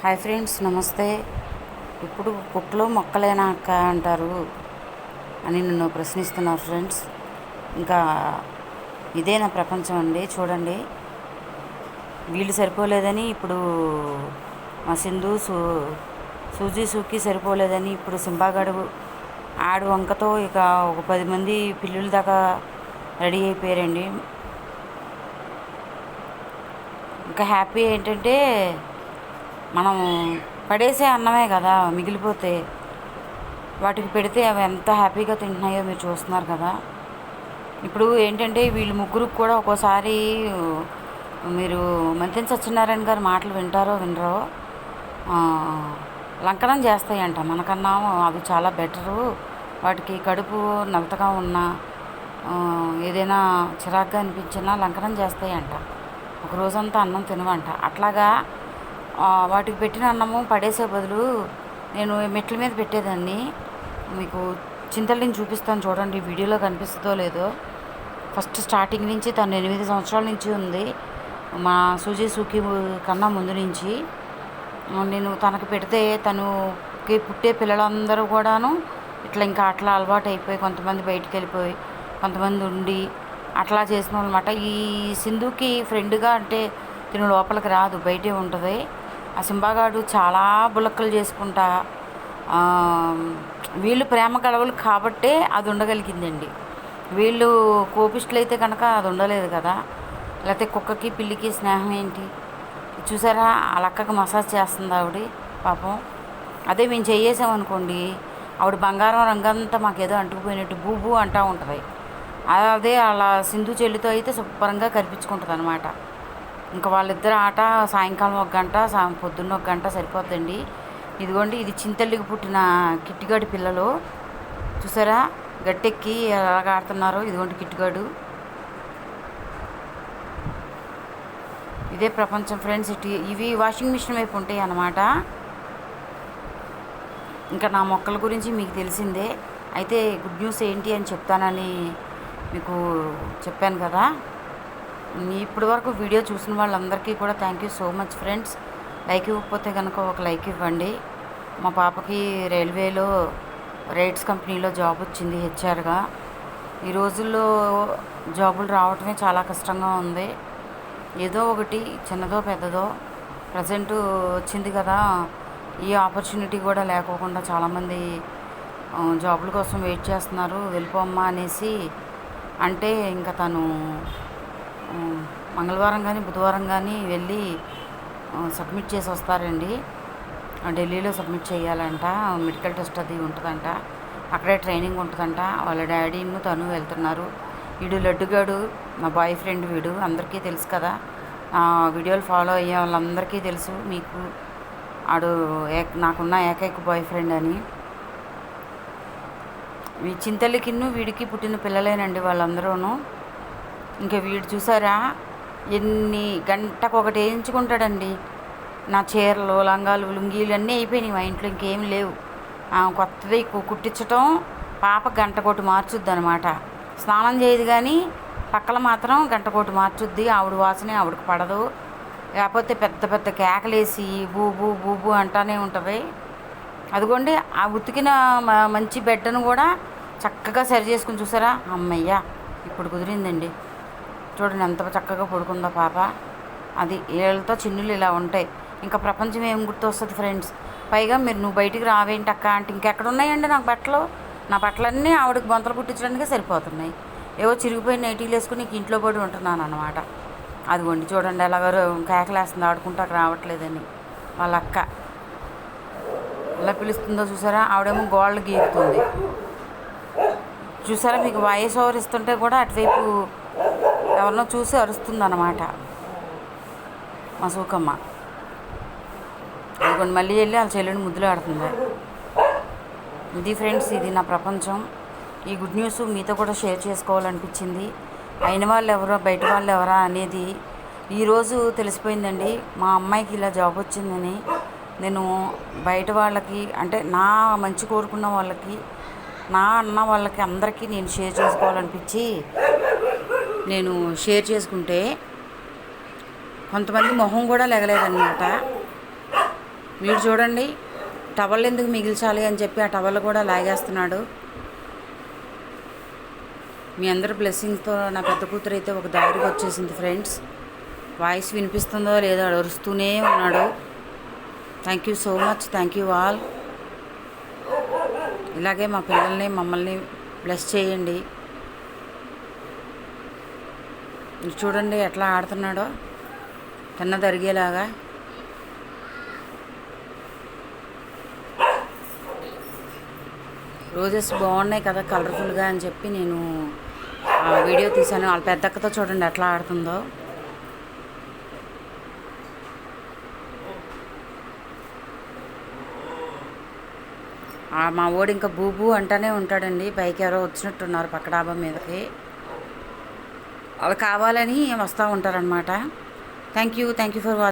Hi friends నమస్తే. ఇప్పుడు కుక్కలు మొక్కలేనా అక్క అంటారు అని నన్ను ప్రశ్నిస్తున్నారు ఫ్రెండ్స్. ఇంకా ఇదే నా ప్రపంచం అండి చూడండి. వీళ్ళు సరిపోలేదని ఇప్పుడు మా సింధు సు సూజీ సూకి సరిపోలేదని ఇప్పుడు సింబాగాడు ఆడు వంకతో ఇక ఒక పది మంది పిల్లుల దాకా రెడీ అయిపోయారండి. ఇంకా హ్యాపీ ఏంటంటే మనం పడేసే అన్నమే కదా మిగిలిపోతే. వాటికి పెడితే అవి ఎంత హ్యాపీగా తింటున్నాయో మీరు చూస్తున్నారు కదా. ఇప్పుడు ఏంటంటే వీళ్ళు ముగ్గురికి కూడా ఒక్కోసారి మీరు మంత్రి సత్యనారాయణ గారి మాటలు వింటారో వినరో లంకనం చేస్తాయంట. మనకన్నా అవి చాలా బెటరు. వాటికి కడుపు నలతగా ఉన్నా ఏదైనా చిరాగ్గా అనిపించినా లంకనం చేస్తాయంట. ఒక రోజంతా అన్నం తినవంట. అట్లాగా వాటికి పెట్టిన అన్నము పడేసే బదులు నేను మెట్ల మీద పెట్టేదాన్ని. మీకు చింతల్ని చూపిస్తాను చూడండి వీడియోలో కనిపిస్తుందో లేదో. ఫస్ట్ స్టార్టింగ్ నుంచి తను ఎనిమిది సంవత్సరాల నుంచి ఉంది. మా సూజీ సుఖి కన్నా ముందు నుంచి. నేను తనకు పెడితే తనుకి పుట్టే పిల్లలందరూ కూడాను ఇట్లా ఇంకా అట్లా అలవాటు అయిపోయి కొంతమంది బయటికి వెళ్ళిపోయి కొంతమంది ఉండి అట్లా చేసిన అనమాట ఈ సింధుకి ఫ్రెండ్గా అంటే తిను లోపలికి రాదు బయటే ఉంటుంది. ఆ సింబాగాడు చాలా బులక్కలు చేసుకుంటా వీళ్ళు ప్రేమ గలవలు కాబట్టే అది ఉండగలిగిందండి. వీళ్ళు కోపిస్టులు అయితే కనుక అది ఉండలేదు కదా. లేకపోతే కుక్కకి పిల్లికి స్నేహం ఏంటి? చూసారా? ఆ అక్కకి మసాజ్ చేస్తుంది ఆవిడ పాపం. అదే మేము చేయేసామనుకోండి ఆవిడ బంగారం రంగంతా మాకేదో అంటుకుపోయినట్టు బూబూ అంటూ ఉంటుంది. అదే అలా సింధు చెల్లితో అయితే శుభ్రంగా కనిపించుకుంటుంది అనమాట ఇంకా వాళ్ళిద్దరు ఆట సాయంకాలం ఒక గంట సా పొద్దున్న ఒక గంట సరిపోద్దండి. ఇదిగోండి ఇది చింతల్లికి పుట్టిన కిట్టిగాడి పిల్లలు. చూసారా? గట్టెక్కి ఎలాగ ఆడుతున్నారు? ఇదిగోండి కిట్టుగాడు. ఇదే ప్రపంచం ఫ్రెండ్స్ ఇటు ఇవి వాషింగ్ మిషన్ వైపు ఉంటాయి అన్నమాట. ఇంకా నా మొక్కల గురించి మీకు తెలిసిందే. అయితే గుడ్ న్యూస్ ఏంటి అని చెప్తానని మీకు చెప్పాను కదా. ఇప్పటి వరకు వీడియో చూసిన వాళ్ళందరికీ కూడా thank you so much friends like ఇవ్వకపోతే కనుక ఒక లైక్ ఇవ్వండి. మా పాపకి రైల్వేలో రైడ్స్ కంపెనీలో జాబ్ వచ్చింది హెచ్ఆర్గా ఈ రోజుల్లో జాబులు రావటమే చాలా కష్టంగా ఉంది. ఏదో ఒకటి చిన్నదో పెద్దదో. ప్రజెంట్ వచ్చింది కదా. ఈ ఆపర్చునిటీ కూడా లేకోకుండా చాలామంది జాబుల కోసం వెయిట్ చేస్తున్నారు. వెళ్ళిపోమ్మా అనేసి. అంటే ఇంకా తను మంగళవారం కానీ బుధవారం కానీ వెళ్ళి సబ్మిట్ చేసి వస్తారండి. ఢిల్లీలో సబ్మిట్ చేయాలంట. మెడికల్ టెస్ట్ అది ఉంటుందంట. అక్కడే ట్రైనింగ్ ఉంటుందంట. వాళ్ళ డాడీను తను వెళ్తున్నారు. వీడు లడ్డుగాడు నా బాయ్ ఫ్రెండ్ వీడు అందరికీ తెలుసు కదా. వీడియోలు ఫాలో అయ్యే వాళ్ళందరికీ తెలుసు మీకు. ఆడు ఏక్ నాకున్న ఏకైక బాయ్ ఫ్రెండ్ అని. ఈ చింతలకిన్ను వీడికి పుట్టిన పిల్లలేనండి వాళ్ళందరూనూ. ఇంకా వీడు చూసారా? ఎన్ని గంటకు ఒకటి వేయించుకుంటాడండి. నా చీరలు లంగాలు లుంగీలు అన్నీ అయిపోయినాయి మా ఇంట్లో ఇంకేం లేవు. కొత్తది కు- కుట్టించటం పాప గంటకోటి మార్చుద్ది అనమాట స్నానం చేయదు కానీ పక్కల మాత్రం గంటకోటి మార్చుద్ది. ఆవిడ వాసనే ఆవిడకి పడదు. లేకపోతే పెద్ద పెద్ద కేకలేసి బూ బూ బూ బూ అంటానే ఉంటుంది. అదిగోండి ఆ ఉతికిన మంచి బెడ్డను కూడా చక్కగా సరి చేసుకుని చూసారా? అమ్మయ్యా ఇప్పుడు కుదిరిందండి. చూడండి ఎంత చక్కగా పడుకుందో పాప. అది ఏళ్ళతో చిన్నులు ఇలా ఉంటాయి. ఇంకా ప్రపంచం ఏం గుర్తొస్తుంది ఫ్రెండ్స్? పైగా మీరు నువ్వు బయటికి రావేంటి అక్క? అంటే ఇంకెక్కడ ఉన్నాయండి నాకు బట్టలు? నా బట్టలన్నీ ఆవిడకి బొంతలు కుట్టించడానికే సరిపోతున్నాయి. ఏవో చిరిగిపోయిన నైటీలు వేసుకుని నీకు ఇంట్లో పడి ఉంటున్నాను అనమాట అదిగోండి చూడండి ఎలాగో కేకలేస్తుంది. ఆడుకుంటాక రావట్లేదని. వాళ్ళ అక్క. ఎలా పిలుస్తుందో చూసారా? ఆవిడేమో గోళ్ళు గీకుతుంది. చూసారా? మీకు వాయిస్ ఓవర్ ఇస్తుంటే కూడా అటువైపు ఎవరినో చూసి అరుస్తుంది అనమాట మా సూకమ్మ. కొన్ని మళ్ళీ వెళ్ళి వాళ్ళ చెల్లెని ముద్దులు ఆడుతుంది. ఇది ఫ్రెండ్స్ ఇది నా ప్రపంచం. ఈ గుడ్ న్యూస్ మీతో కూడా షేర్ చేసుకోవాలనిపించింది. అయిన వాళ్ళు ఎవరో బయట వాళ్ళు ఎవరా అనేది ఈరోజు తెలిసిపోయిందండి. మా అమ్మాయికి ఇలా జాబ్ వచ్చిందని నేను బయట వాళ్ళకి అంటే నా మంచి కోరుకున్న వాళ్ళకి నా అన్న వాళ్ళకి అందరికీ నేను షేర్ చేసుకోవాలనిపించి నేను షేర్ చేసుకుంటే కొంతమంది మొహం కూడా లెగలేదన్నమాట. మీరు చూడండి టవల్ ఎందుకు మిగిల్చాలి అని చెప్పి ఆ టవల్ కూడా లాగేస్తున్నాడు. మీ అందరి బ్లెస్సింగ్తో నా పెద్ద కూతురు అయితే ఒక దారికి వచ్చేసింది ఫ్రెండ్స్. వాయిస్ వినిపిస్తుందో లేదో అరుస్తూనే ఉన్నాడు. Thank you so much thank you all ఇలాగే మా పిల్లల్ని మమ్మల్ని బ్లెస్ చేయండి ఇది చూడండి ఎట్లా ఆడుతున్నాడో. తిన్న జరిగేలాగా రోజెస్ బాగున్నాయి కదా కలర్ఫుల్గా అని చెప్పి నేను ఆ వీడియో తీశాను. వాళ్ళ పెద్దక్కతో చూడండి ఎట్లా ఆడుతుందో. మా ఓడి ఇంకా బూబు అంటూనే ఉంటాడండి. పైకి ఎవరో వచ్చినట్టున్నారు పక్క డాబా మీదకి. వాళ్ళు కావాలని వస్తూ ఉంటారనమాట thank you thank you for watching